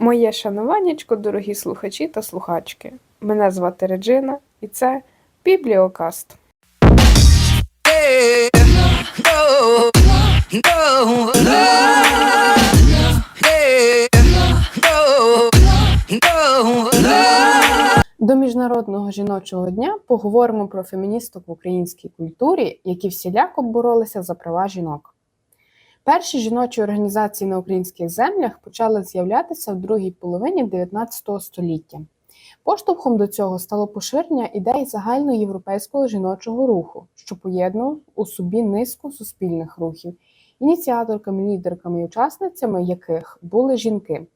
Моє шануваннячко, дорогі слухачі та слухачки. Мене звати Реджина, і це Бібліокаст. До Міжнародного жіночого дня поговоримо про феміністок в українській культурі, які всіляко боролися за права жінок. Перші жіночі організації на українських землях почали з'являтися в другій половині 19 століття. Поштовхом до цього стало поширення ідей загальноєвропейського жіночого руху, що поєднував у собі низку суспільних рухів, ініціаторками, лідерками і учасницями яких були жінки.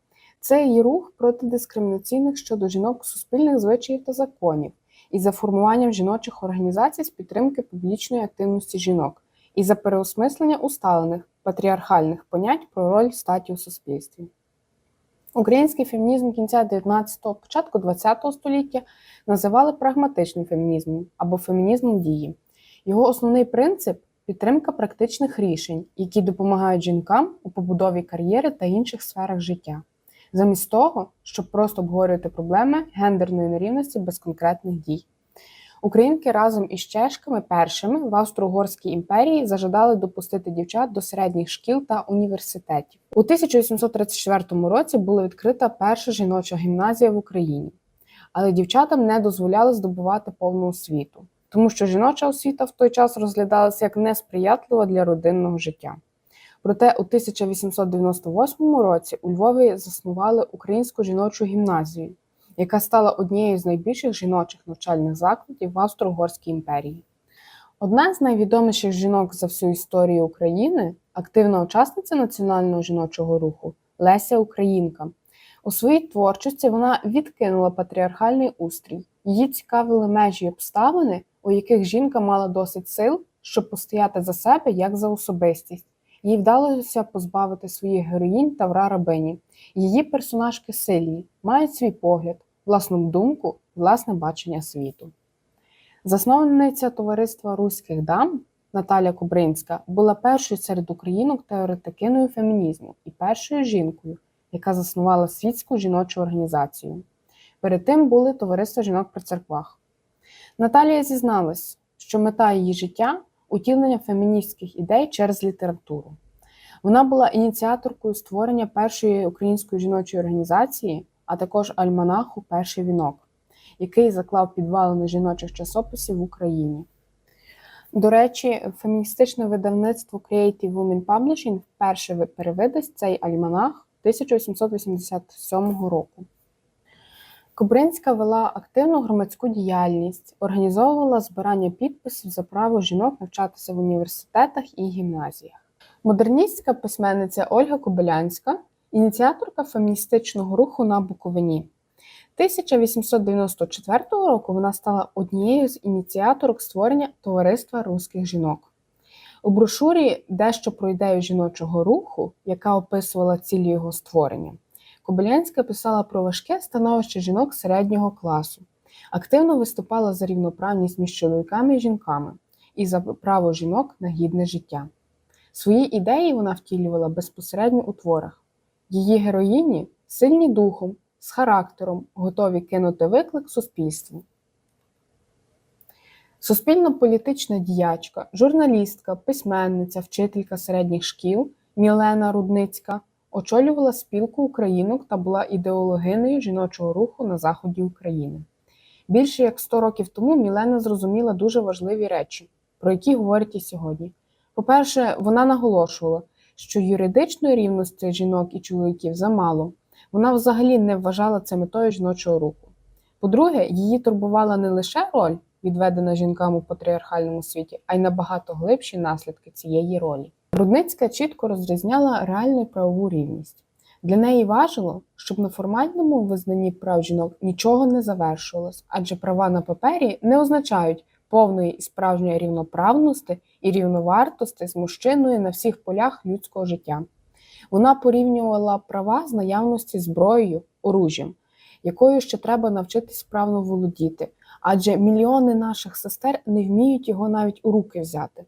Це і рух проти дискримінаційних щодо жінок суспільних звичаїв та законів, і за формуванням жіночих організацій з підтримки публічної активності жінок, і за переосмислення усталених патріархальних понять про роль статі у суспільстві. Український фемінізм кінця 19-го, початку 20-го століття називали прагматичним фемінізмом або фемінізмом дії. Його основний принцип підтримка практичних рішень, які допомагають жінкам у побудові кар'єри та інших сферах життя, замість того, щоб просто обговорювати проблеми гендерної нерівності без конкретних дій. Українки разом із чешками першими в Австро-Угорській імперії зажадали допустити дівчат до середніх шкіл та університетів. У 1834 році була відкрита перша жіноча гімназія в Україні, але дівчатам не дозволяли здобувати повну освіту, тому що жіноча освіта в той час розглядалася як несприятлива для родинного життя. Проте у 1898 році у Львові заснували Українську жіночу гімназію, яка стала однією з найбільших жіночих навчальних закладів в Австро-Угорській імперії. Одна з найвідоміших жінок за всю історію України, активна учасниця національного жіночого руху Леся Українка. У своїй творчості вона відкинула патріархальний устрій. Її цікавили межі обставини, у яких жінка мала досить сил, щоб постояти за себе як за особистість. Їй вдалося позбавити своїх героїнь Тавра рабині. Її персонажки сильні, мають свій погляд, власну думку, власне бачення світу. Засновниця товариства руських дам Наталя Кубринська була першою серед українок теоретикиною фемінізму і першою жінкою, яка заснувала світську жіночу організацію. Перед тим були товариства жінок при церквах. Наталія зізналась, що мета її життя утілення феміністських ідей через літературу. Вона була ініціаторкою створення першої української жіночої організації, а також альманаху Перший вінок, який заклав підвалини жіночих часописів в Україні. До речі, феміністичне видавництво Creative Women Publishing вперше перевидасть цей альманах 1887 року. Кобринська вела активну громадську діяльність, організовувала збирання підписів за право жінок навчатися в університетах і гімназіях. Модерністська письменниця Ольга Кобилянська, ініціаторка феміністичного руху на Буковині. 1894 року вона стала однією з ініціаторок створення товариства руських жінок. У брошурі дещо про ідею жіночого руху, яка описувала цілі його створення. Кобилянська писала про важке становище жінок середнього класу, активно виступала за рівноправність між чоловіками і жінками і за право жінок на гідне життя. Свої ідеї вона втілювала безпосередньо у творах. Її героїні сильні духом, з характером, готові кинути виклик суспільству. Суспільно-політична діячка, журналістка, письменниця, вчителька середніх шкіл Мілена Рудницька очолювала спілку українок та була ідеологинею жіночого руху на заході України. Більше як 100 років тому Мілена зрозуміла дуже важливі речі, про які говорять і сьогодні. По-перше, вона наголошувала, що юридичної рівності жінок і чоловіків замало. Вона взагалі не вважала це метою жіночого руху. По-друге, її турбувала не лише роль, відведена жінкам у патріархальному світі, а й набагато глибші наслідки цієї ролі. Рудницька чітко розрізняла реальну правову рівність. Для неї важило, щоб на формальному визнанні прав жінок нічого не завершувалось, адже права на папері не означають повної і справжньої рівноправності і рівновартості з мужчиною на всіх полях людського життя. Вона порівнювала права з наявності зброєю, оружжям, якою ще треба навчитись справно володіти, адже мільйони наших сестер не вміють його навіть у руки взяти.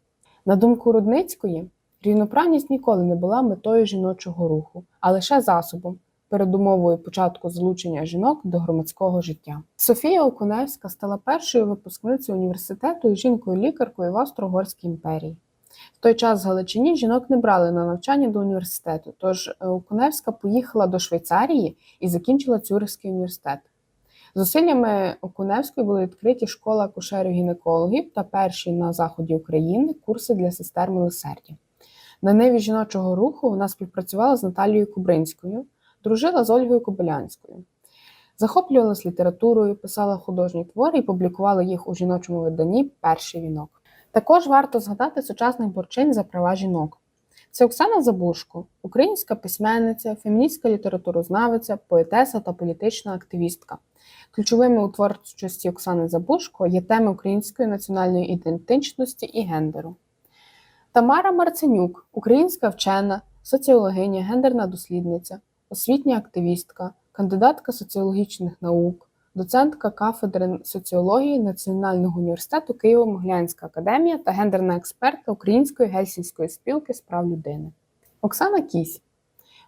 На думку Рудницької, рівноправність ніколи не була метою жіночого руху, а лише засобом, передумовою початку залучення жінок до громадського життя. Софія Окуневська стала першою випускницею університету і жінкою-лікаркою в Австро-Угорській імперії. В той час в Галичині жінок не брали на навчання до університету, тож е, Окуневська поїхала до Швейцарії і закінчила Цюрихський університет. Зусиллями Окуневської були відкриті школа акушерів-гінекологів та перші на заході України курси для сестер милосердя. На ниві жіночого руху вона співпрацювала з Наталією Кубринською, дружила з Ольгою Кобилянською. Захоплювалась літературою, писала художні твори і публікувала їх у жіночому виданні Перший вінок. Також варто згадати сучасних борчинь за права жінок. Це Оксана Забушко, українська письменниця, феміністська літературознавиця, поетеса та політична активістка. Ключовими у творчості Оксани Забушко є теми української національної ідентичності і гендеру. Тамара Марценюк, українська вчена, соціологиня, гендерна дослідниця, освітня активістка, кандидатка соціологічних наук, доцентка кафедри соціології Національного університету Києво-Могилянська академія та гендерна експертка Української гельсінської спілки з прав людини. Оксана Кісь,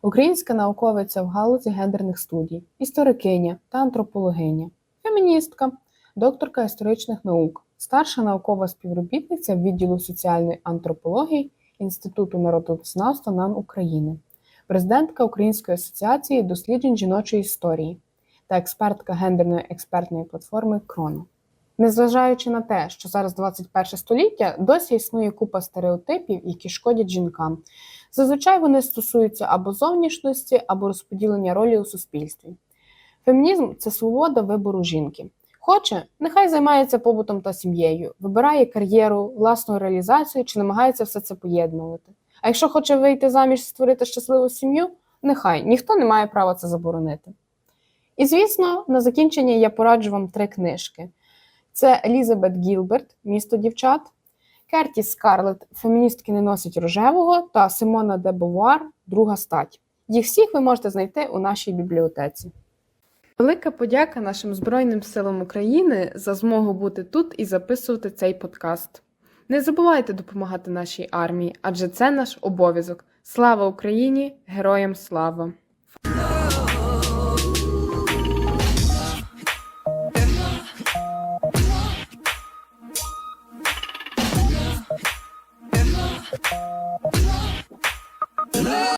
українська науковиця в галузі гендерних студій, історикиня та антропологиня, феміністка, докторка історичних наук, старша наукова співробітниця відділу соціальної антропології Інституту народознавства НАН України, президентка Української асоціації досліджень жіночої історії та експертка гендерної експертної платформи Кроно. Незважаючи на те, що зараз 21 століття, досі існує купа стереотипів, які шкодять жінкам. Зазвичай вони стосуються або зовнішності, або розподілення ролі у суспільстві. Фемінізм це свобода вибору жінки. Хоче, нехай займається побутом та сім'єю, вибирає кар'єру, власну реалізацію чи намагається все це поєднувати. А якщо хоче вийти заміж створити щасливу сім'ю, нехай ніхто не має права це заборонити. І звісно, на закінчення я пораджу вам три книжки: це Елізабет Гілберт, Місто дівчат, Керті Скарлетт, Феміністки не носять рожевого та Симона де Бовуар Друга стать. Їх всіх ви можете знайти у нашій бібліотеці. Велика подяка нашим Збройним силам України за змогу бути тут і записувати цей подкаст. Не забувайте допомагати нашій армії, адже це наш обов'язок. Слава Україні! Героям слава!